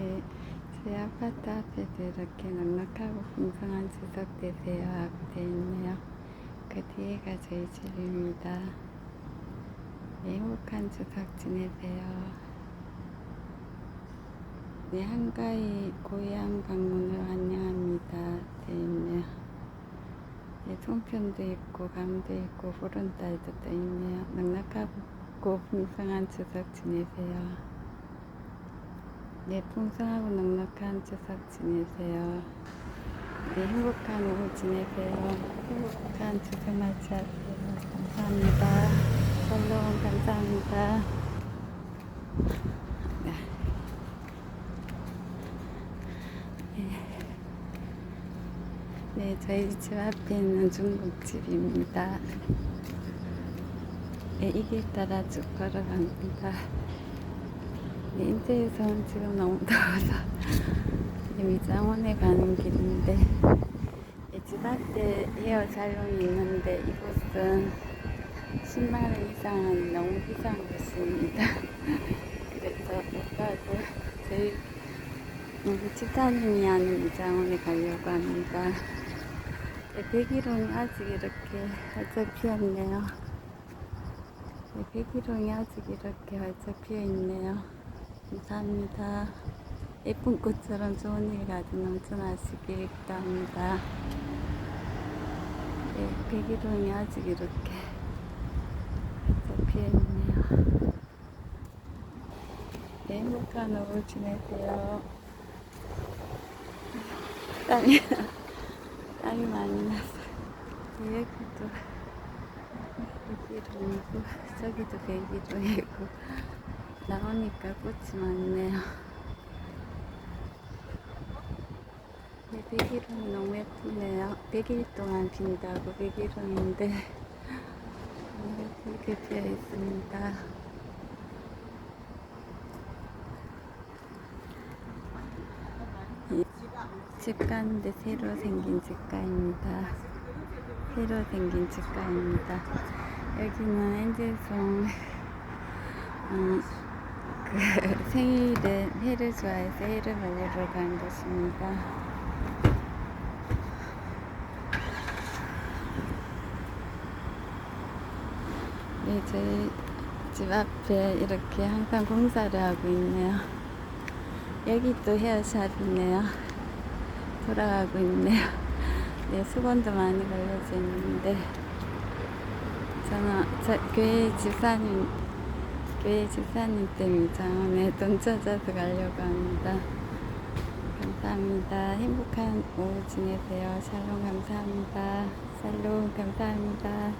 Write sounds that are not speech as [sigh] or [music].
예, 제 아파트 앞에도 이렇게 넉넉하고 풍성한 추석 되세요 하고 되어 있네요. 그 뒤에가 저희 집입니다. 네, 행복한 추석 지내세요. 네, 한가위 고향 방문을 환영합니다. 되어 있네요. 네, 송편도 있고, 감도 있고, 보름달도 떠 있네요. 넉넉하고 풍성한 추석 지내세요. 네, 풍성하고 넉넉한 추석 지내세요. 네, 행복한 오후 지내세요. 행복한 추석 맞이하세요. 감사합니다. 샬롬 감사합니다. 네. 네, 저희 집 앞에 있는 중국집입니다. 네, 이길 따라 쭉 걸어갑니다. 네, 인제에서는 지금 너무 더워서 지금 이장원에 가는 길인데 네, 집 앞에 헤어 살롱이 있는데 이곳은 10만원 이상은 너무 비싼 곳입니다. [laughs] 그래서 못 가고 저희 음, 집사님이 하는 이장원에 가려고 합니다. 네, 백일홍이 아직 이렇게 활짝 피었네요. 네, 백일홍이 아직 이렇게 활짝 피어 있네요. 감사합니다. 예쁜 꽃처럼 좋은 일 가득 넘쳐나시길 기도합니다. 네, 백일홍이 아직 이렇게 활짝 피어 있네요. 네, 행복한 오후 지내세요. 땀이, 땀이 많이 나서. 네, 여기도 백일홍이고, 저기도 백일홍이고, 나오니까 꽃이 많네요. 네, 백일홍이 너무 예쁘네요. 100일 동안 핀다고 백일홍인데, 이렇게 피어 있습니다. 이집 가는데 새로 생긴 집가입니다. 새로 생긴 집가입니다. 여기는 엔젤송 음, 그 [laughs] 생일에 회를 좋아해서 회를 먹으러 간 곳입니다. 네, 저희 집 앞에 이렇게 항상 공사를 하고 있네요. 여기 또 헤어샵이네요. 돌아가고 있네요. 네, 수건도 많이 걸려져 있는데, 저는 저 교회 집사님, 교회 집사님 때문에 장원에 돈 찾아서 가려고 합니다. 감사합니다. 행복한 오후 지내세요. 샬롬 감사합니다. 샬롬 감사합니다.